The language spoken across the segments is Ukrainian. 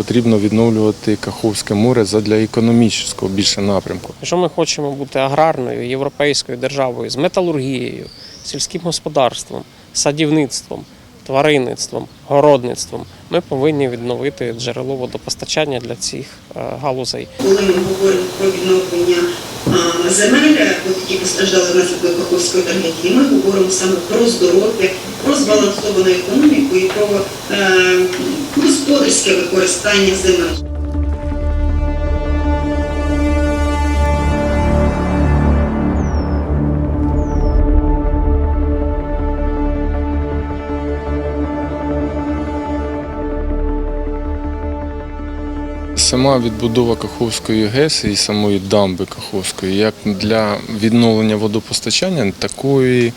Потрібно відновлювати Каховське море задля економічного більше напрямку. Якщо ми хочемо бути аграрною європейською державою з металургією, сільським господарством, садівництвом, тваринництвом, городництвом, ми повинні відновити джерело водопостачання для цих е, галузей. Коли ми говоримо про відновлення земель, от які постраждали внаслідок Каховської трагедії, ми говоримо саме про здоров'я, про збалансовану економіку і про господарське використання земель. Сама відбудова Каховської ГЕС і самої дамби Каховської, як для відновлення водопостачання, такої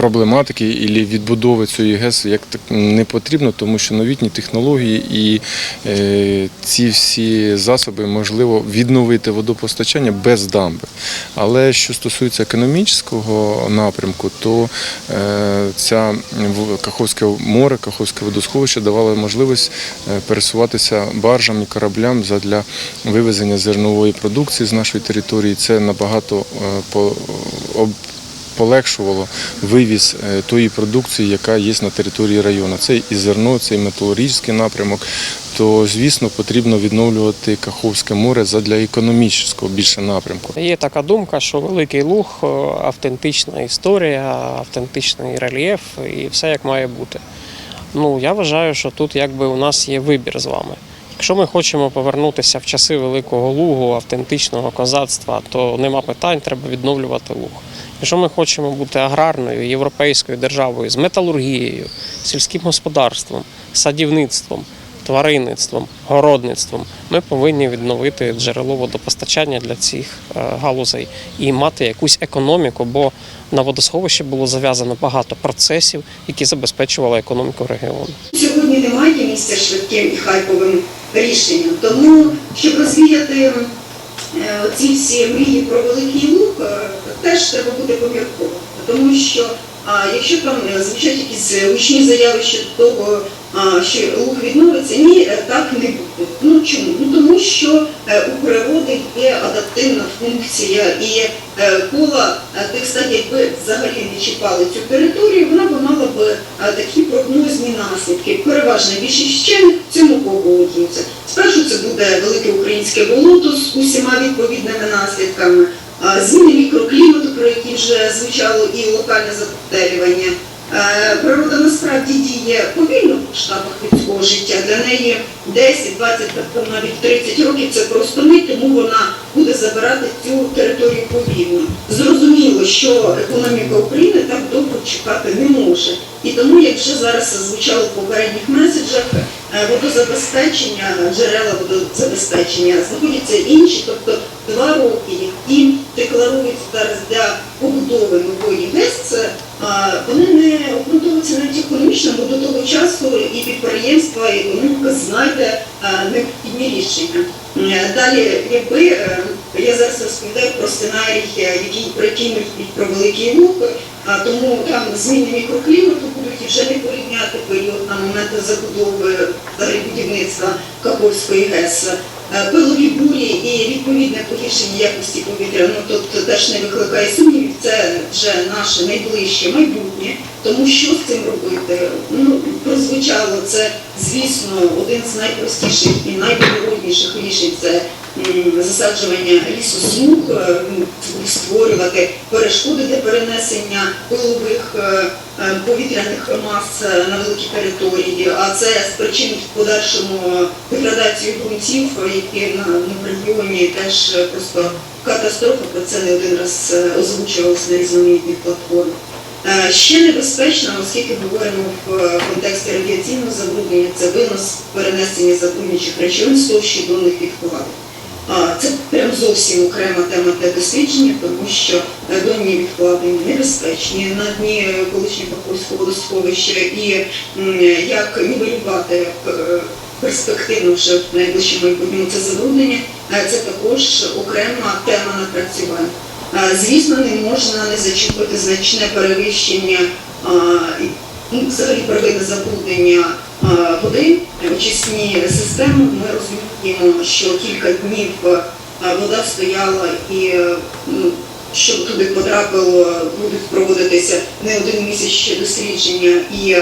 проблематики і відбудови цієї ГЕС як так не потрібно, тому що новітні технології і е, ці всі засоби можливо відновити водопостачання без дамби. Але що стосується економічного напрямку, то е, ця Каховське море, Каховське водосховище давало можливість е, пересуватися баржам і кораблям для вивезення зернової продукції з нашої території. Це набагато по- об- полегшувало вивіз е, тої продукції, яка є на території району. Це і зерно, це і металургійський напрямок. То, звісно, потрібно відновлювати Каховське море задля економічного більше напрямку. Є така думка, що Великий Луг е, автентична історія, автентичний рельєф і все як має бути. Ну я вважаю, що тут якби у нас є вибір з вами. Якщо ми хочемо повернутися в часи Великого Лугу, автентичного козацтва, то нема питань, треба відновлювати луг. Якщо ми хочемо бути аграрною європейською державою з металургією, сільським господарством, садівництвом, тваринництвом, городництвом, ми повинні відновити джерело водопостачання для цих е, галузей і мати якусь економіку, бо на водосховищі було зав'язано багато процесів, які забезпечували економіку регіону. Сьогодні немає місця швидким і хайповим рішенням. Тому, щоб розвіяти е, ці всі мрії про великий лук, е, теж треба буде помірковано. Тому що а, якщо там е, звучать якісь е, гучні заяви щодо того, а, що лук відновиться, ні, е, так не буде. Ну чому? Ну тому що у природи є адаптивна функція і кола тих стадій, якби взагалі не чіпали цю територію, вона б мала б такі прогнозні наслідки. Переважна більшість вчених в цьому погоджуються. Спершу це буде велике українське болото з усіма відповідними наслідками, зміни мікроклімату, про які вже звучало, і локальне затоплювання. Е, Природа насправді діє повільно в масштабах людського життя. Для неї 10, 20, та навіть 30 років це просто мить, тому вона буде забирати цю територію повільно. Зрозуміло, що економіка України так довго чекати не може. І тому, як вже зараз звучало в попередніх меседжах, е, водозабезпечення, джерела водозабезпечення знаходяться інші, тобто два роки, які декларують для побудови нової ГЕС, це а, вони не обґрунтовуються навіть економічно, бо до того часу і підприємства, і економіка знайде необхідні рішення. Е, Далі, якби е, я зараз розповідаю про сценарій, е, який про про великий лук, а тому там зміни мікроклімату будуть і вже не порівняти період на момент забудови будівництва Каховської ГЕС. Е, Пилові бурі і відповідне погіршення якості повітря, ну тобто теж не викликає сумнівів, це вже наше найближче майбутнє. Тому що з цим робити? Ну прозвучало це, звісно, один з найпростіших і найблагородніших рішень це засаджування лісосмуг, е, створювати перешкоди для перенесення пилових е, е, повітряних мас на великі території, а це спричинить в подальшому деградацію ґрунтів, які на, регіоні теж просто катастрофа. Про це не один раз озвучувалося на різноманітних платформах. Ще небезпечно, оскільки говоримо в контексті радіаційного забруднення, це винос перенесення забруднюючих речовин з товщі донних відкладів. Це прям зовсім окрема тема для дослідження, тому що донні відклади небезпечні на дні колишнього Каховського водосховища і як нівелювати е, перспективно вже в найближчому майбутньому це забруднення, це також окрема тема напрацювань. Е, Звісно, не можна не зачепити значне перевищення і, ну, взагалі первинне забруднення води, очисні системи. Ми розуміємо, що кілька днів е, вода стояла і е, ну, щоб туди потрапило, будуть проводитися не один місяць ще дослідження, і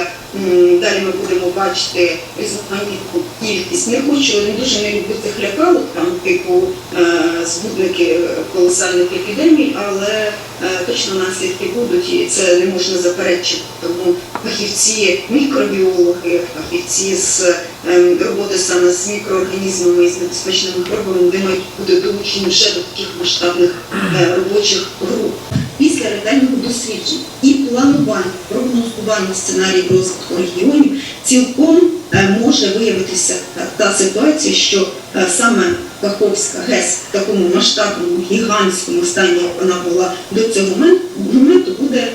далі ми будемо бачити різноманітну кількість. Не хочу, не дуже не люблю цих лякалок, там типу е, збудники колосальних епідемій, але е, точно наслідки будуть, і це не можна заперечити. Тому фахівці, мікробіологи, фахівці з ем, роботи саме з мікроорганізмами і з небезпечними хворобами, вони мають бути долучені вже до таких масштабних е, робочих груп. Після ретельного дослідження і планування, прогнозування сценаріїв розвитку регіонів цілком е, може виявитися та, ситуація, що е, саме Каховська ГЕС в такому масштабному, гігантському стані, як вона була до цього моменту, буде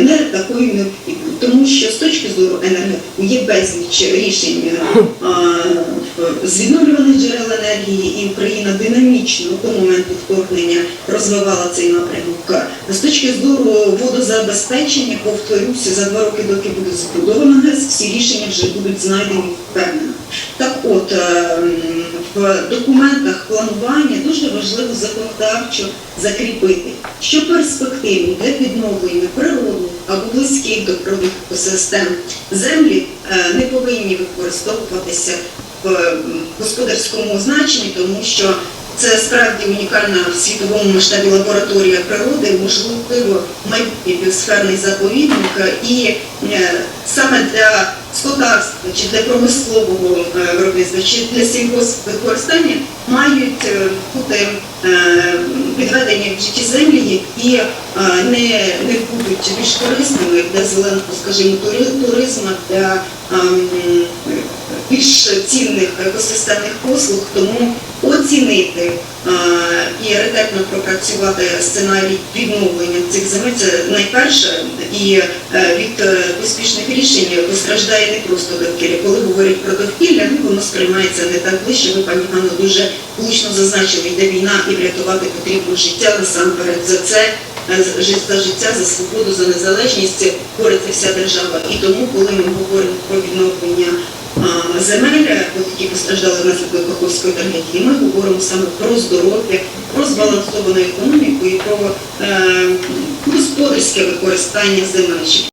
не такою необхідною. Тому що з точки зору енергетики є безліч рішень з відновлюваних джерел енергії, і Україна динамічно до моменту вторгнення розвивала цей напрямок. З точки зору водозабезпечення, повторюся, за два роки, доки буде збудована ГЕС, всі рішення вже будуть знайдені впевнено. Так от, е, м, в документах планування дуже важливо законодавчо закріпити, що перспективні для відновлення природних або близьких до природних екосистем землі е, не повинні використовуватися в господарському значенні, тому що це справді унікальна в світовому масштабі лабораторія природи, можливо, майбутній біосферний заповідник. І е, саме для скотарства чи для промислового е, чи для сільгоспвикористання мають е, бути е, підведені в житті землі, які е, не, не будуть більш корисними для зеленого, скажімо, туризму, для більш цінних екосистемних послуг, тому оцінити е, і ретельно пропрацювати сценарій відновлення цих земель це найперше, і е, від е, успішних рішень постраждає не просто довкілля. Коли говорять про довкілля, ну воно сприймається не так ближче. Ви, пані Ганно, дуже влучно зазначили, йде війна і врятувати потрібно життя насамперед за це. е, за життя, за свободу, за незалежність бореться вся держава. І тому, коли ми говоримо про відновлення земель, які постраждали внаслідок Каховської трагедії, ми говоримо саме про здоров'я, про збалансовану економіку і про господарське використання земель,